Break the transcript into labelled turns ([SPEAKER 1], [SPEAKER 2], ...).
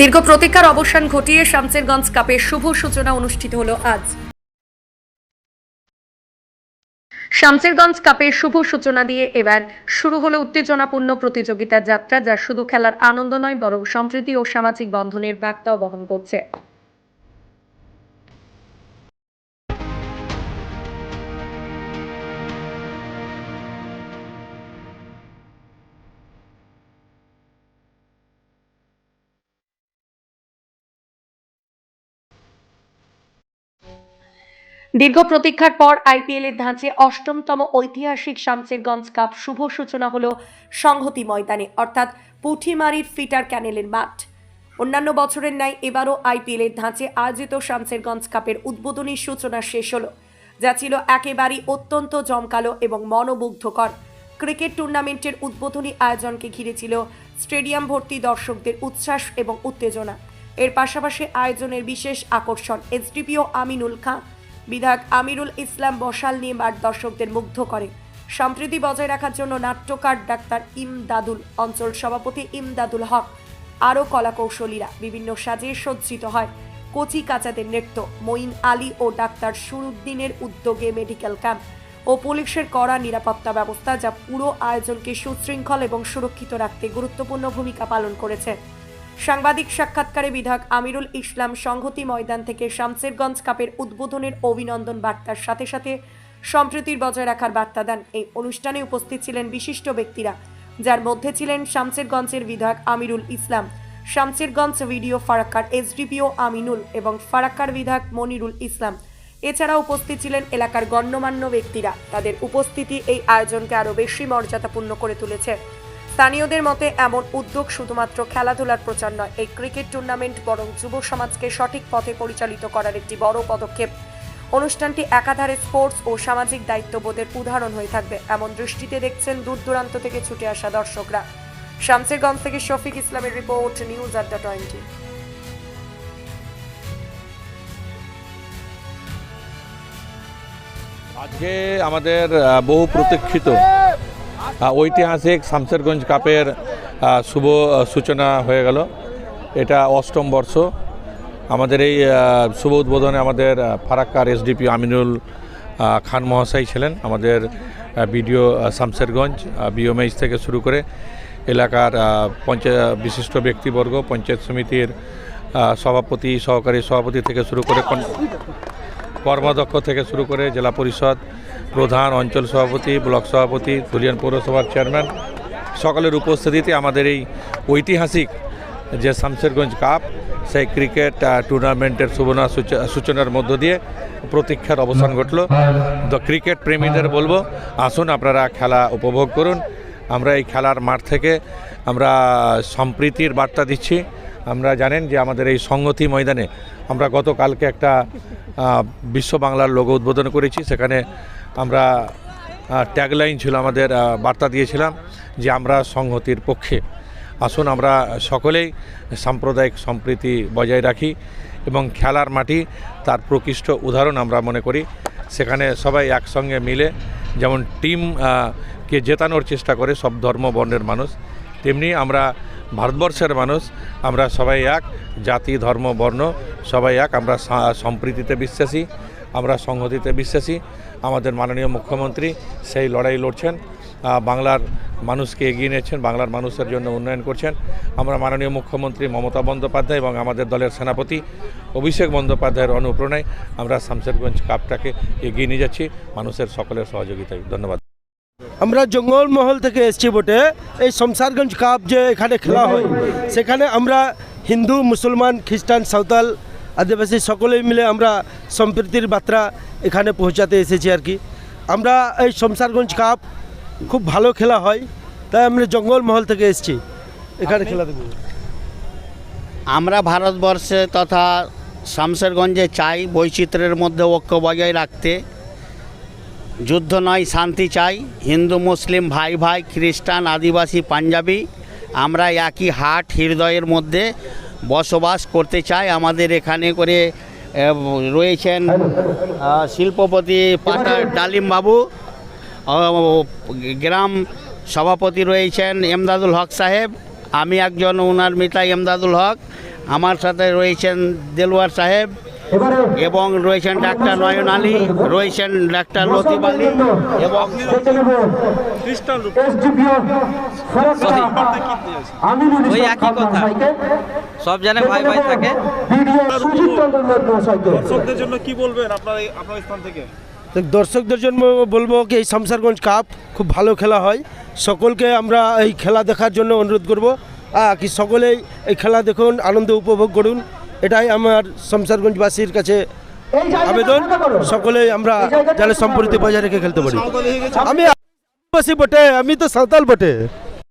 [SPEAKER 1] দীর্ঘ প্রতীক্ষার অবসান ঘটিয়ে শামসেরগঞ্জ কাপের শুভ সূচনা অনুষ্ঠিত হলো আজ। শামসেরগঞ্জ কাপের শুভ সূচনা দিয়ে এবার শুরু হলো উত্তেজনাপূর্ণ প্রতিযোগিতার যাত্রা, যা শুধু খেলার আনন্দ নয়, বরং সম্প্রীতি ও সামাজিক বন্ধনের বার্তাও বহন করছে। দীর্ঘ প্রতীক্ষার পর আইপিএল এর ধাঁচে অষ্টমতম ঐতিহাসিক শামসেরগঞ্জ কাপ শুভ সূচনা হলো সংহতি ময়দানে, অর্থাৎ পুঠিমারির ফিটার ক্যানেলের মাঠ। অন্যান্য বছরের ন্যায় এবারও আইপিএল এর ধাঁচে আয়োজিত শামসেরগঞ্জ কাপের উদ্বোধনী সূচনা শেষ হলো, যা ছিল একেবারেই অত্যন্ত জমকালো এবং মনোমুগ্ধকর। ক্রিকেট টুর্নামেন্টের উদ্বোধনী আয়োজনকে ঘিরে ছিল স্টেডিয়াম ভর্তি দর্শকদের উচ্ছ্বাস এবং উত্তেজনা। এর পাশাপাশি আয়োজনের বিশেষ আকর্ষণ এসডিপিও আমিনুল খাঁ বিধায়ক আমিরুল ইসলাম বসাল নিয়ে মাঠ দর্শকদের মুগ্ধ করে। সম্প্রীতি বজায় রাখার জন্য নাট্যকার ডাক্তার ইমদাদুল অঞ্চল সভাপতি ইমদাদুল হক, আরও কলাকৌশলীরা বিভিন্ন সাজে সজ্জিত হয়। কচি কাচাদের নৃত্য, মঈন আলী ও ডাক্তার সুরুদ্দিনের উদ্যোগে মেডিকেল ক্যাম্প ও পুলিশের কড়া নিরাপত্তা ব্যবস্থা যা পুরো আয়োজনকে সুশৃঙ্খল এবং সুরক্ষিত রাখতে গুরুত্বপূর্ণ ভূমিকা পালন করেছে। সাংবাদিক সাক্ষাৎকারে বিধায়ক আমিরুল ইসলাম সংহতি ময়দান থেকে শামসেরগঞ্জ কাপের উদ্বোধনের অভিনন্দন বার্তার সাথে সাথে সম্প্রীতির বজায় রাখার বার্তা দেন। এই অনুষ্ঠানে উপস্থিত ছিলেন বিশিষ্ট ব্যক্তিরা, যার মধ্যে ছিলেন শামসেরগঞ্জের বিধায়ক আমিরুল ইসলাম, শামসেরগঞ্জ ভিডিও ফারাক্কার এসডিপিও আমিনুল এবং ফারাক্কার বিধায়ক মনিরুল ইসলাম। এছাড়া উপস্থিত ছিলেন এলাকার গণ্যমান্য ব্যক্তিরা। তাদের উপস্থিতি এই আয়োজনকে আরও বেশি মর্যাদাপূর্ণ করে তুলেছে। স্থানীয়দের মতে, এমন উদ্যোগ শুধুমাত্র খেলাধুলার প্রচার নয়, এই ক্রিকেট টুর্নামেন্ট বরং যুব সমাজকে সঠিক পথে পরিচালিত করার একটি বড় পদক্ষেপ। অনুষ্ঠানটি একাধারে স্পোর্টস ও সামাজিক দায়িত্ববোধের উদাহরণ হয়ে থাকবে, এমন দৃষ্টিতে দেখছেন দূর দূরান্ত থেকে ছুটে আসা দর্শকরা। শামসেরগঞ্জ থেকে শফিক ইসলামের রিপোর্ট, নিউজ আড্ডা টোয়েন্টি।
[SPEAKER 2] আজকে আমাদের বহু প্রতীক্ষিত ঐতিহাসিক শামসেরগঞ্জ কাপের শুভ সূচনা হয়ে গেল। এটা অষ্টম বর্ষ। আমাদের এই শুভ উদ্বোধনে আমাদের ফারাক্কার এসডিপি আমিনুল খান মহাশয় ছিলেন। আমাদের বিডিও শামসেরগঞ্জ বিওমেজ থেকে শুরু করে এলাকার পঞ্চায়েত বিশিষ্ট ব্যক্তিবর্গ, পঞ্চায়েত সমিতির সভাপতি, সহকারী সভাপতি থেকে শুরু করে কর্মাধ্যক্ষ থেকে শুরু করে জেলা পরিষদ প্রধান অঞ্চল সভাপতি, ব্লক সভাপতি, ধুলিয়ান পৌরসভার চেয়ারম্যান, সকলের উপস্থিতিতে আমাদের এই ঐতিহাসিক যে শামশেরগঞ্জ কাপ, সেই ক্রিকেট টুর্নামেন্টের সুবর্ণা সূচনার মধ্য দিয়ে প্রতীক্ষার অবসান ঘটল। তো ক্রিকেট প্রেমীদের বলব, আসুন আপনারা খেলা উপভোগ করুন। আমরা এই খেলার মাঠ থেকে আমরা সম্প্রীতির বার্তা দিচ্ছি। আমরা জানেন যে আমাদের এই সংগতি ময়দানে আমরা গতকালকে একটা বিশ্ব বাংলার লোগো উদ্বোধন করেছি। সেখানে আমরা ট্যাগলাইন ছিল আমাদের বার্তা দিয়েছিলাম যে আমরা সংহতির পক্ষে। আসুন আমরা সকলেই সাম্প্রদায়িক সম্প্রীতি বজায় রাখি এবং খেলার মাটি তার প্রকৃষ্ট উদাহরণ আমরা মনে করি। সেখানে সবাই একসঙ্গে মিলে যেমন টিম কে জেতানোর চেষ্টা করে, সব ধর্ম বর্ণের মানুষ, তেমনি আমরা ভারতবর্ষের মানুষ, আমরা সবাই এক, জাতি, ধর্ম, বর্ণ, সবাই এক, আমরা সম্প্রীতিতে বিশ্বাসী, আমরা সংহতিতে বিশ্বাসী। আমাদের মাননীয় মুখ্যমন্ত্রী সেই লড়াই লড়ছেন বাংলার মানুষকে এগিয়ে নিয়েছেন, বাংলার মানুষের জন্য উন্নয়ন করছেন। আমরা মাননীয় মুখ্যমন্ত্রী মমতা বন্দ্যোপাধ্যায় এবং আমাদের দলের সেনাপতি অভিষেক বন্দ্যোপাধ্যায়ের অনুপ্রেরণায় আমরা শামশেরগঞ্জ কাপটাকে এগিয়ে নিয়ে যাচ্ছি। মানুষের সকলের সহযোগিতায়। ধন্যবাদ।
[SPEAKER 3] আমরা জঙ্গলমহল থেকে এসছি বটে। এই শমশারগঞ্জ কাপ যে এখানে খেলা হয়, সেখানে আমরা হিন্দু, মুসলমান, খ্রিস্টান, সাঁওতাল আদিবাসী সকলেই মিলে আমরা সম্প্রীতির বার্তা এখানে পৌঁছাতে এসেছি আর কি। আমরা এই শমশারগঞ্জ কাপ খুব ভালো খেলা হয়, তাই আমরা জঙ্গলমহল থেকে এসছি। এখানে খেলা দেখব
[SPEAKER 4] আমরা ভারতবর্ষে তথা শামশেরগঞ্জে চাই বৈচিত্র্যের মধ্যে ঐক্য বজায় রাখতে। যুদ্ধ নয়, শান্তি চাই। হিন্দু, মুসলিম, ভাই ভাই, খ্রিস্টান, আদিবাসী, পাঞ্জাবি, আমরা একই হাট, হৃদয়ের মধ্যে বসবাস করতে চাই। আমাদের এখানে করে রয়েছেন শিল্পপতি পাটা ডালিমবাবু গ্রাম সভাপতি রয়েছেন এমদাদুল হক সাহেব, আমি একজন ওনার মিতা এমদাদুল হক, আমার সাথে রয়েছেন দেলওয়ার সাহেব এবং রয়েছেন ডাক্তার নয়ন আলী রয়েছেন ডাক্তার লতিফ আলী এবং
[SPEAKER 5] ওই একই কথা। সব জানে ভাই ভাই থাকে।
[SPEAKER 6] দর্শকদের জন্য কি বলবেন আপনার আপনার স্থান থেকে?
[SPEAKER 3] দর্শকদের জন্য বলব কি এই শামসারগঞ্জ কাপ খুব ভালো খেলা হয়। সকলকে আমরা এই খেলা দেখার জন্য অনুরোধ করব। আহ, কি সকলেই এই খেলা দেখুন আনন্দ উপভোগ করুন। এটাই আমার শমশারগঞ্জবাসীর কাছে আবেদন। সকলে আমরা যেন সম্প্রীতি বজায় রেখে খেলতে পারি। আমি আদিবাসী বটে, আমি তো সাঁওতাল বটে।